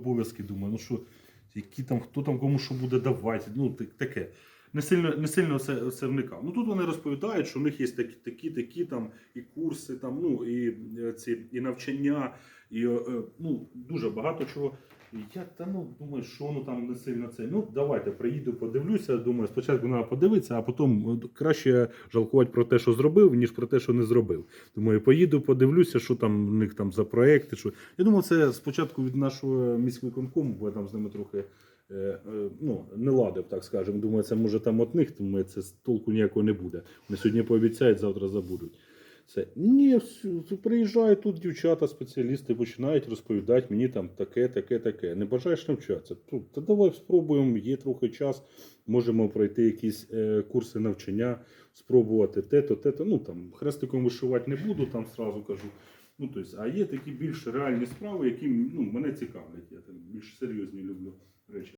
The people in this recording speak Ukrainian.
обов'язки. Думаю, ну що, які там, хто там кому що буде давати, ну так- таке. Не сильно, не сильно це, це вникав. Ну тут вони розповідають, що в них є такі, такі, такі там і курси, там, ну, і, е, ці, і навчання, і е, ну, дуже багато чого. Я та ну думаю, що воно там не сильно це. Ну давайте приїду, подивлюся. Думаю, спочатку треба подивитися, а потім е, краще жалкувати про те, що зробив, ніж про те, що не зробив. Думаю, поїду, подивлюся, що там у них там за проекти. Що я думав, це спочатку від нашого міськвиконкому, бо я там з ними трохи. е, Ну, не ладив, так скажемо. Думаю, це може там от них, тому це з толку ніякого не буде. Вони сьогодні пообіцяють, завтра забудуть. Це ні, приїжджають тут дівчата, спеціалісти, починають розповідати мені там таке, таке, таке. Не бажаєш навчатися? Ну, Та давай спробуємо, є трохи час, можемо пройти якісь е, курси навчання, спробувати те-то, те-то. Ну там хрестиком вишивати не буду, там сразу кажу. Ну, тобто, а є такі більш реальні справи, які ну, мене цікавлять. Я там більш серйозні люблю речі.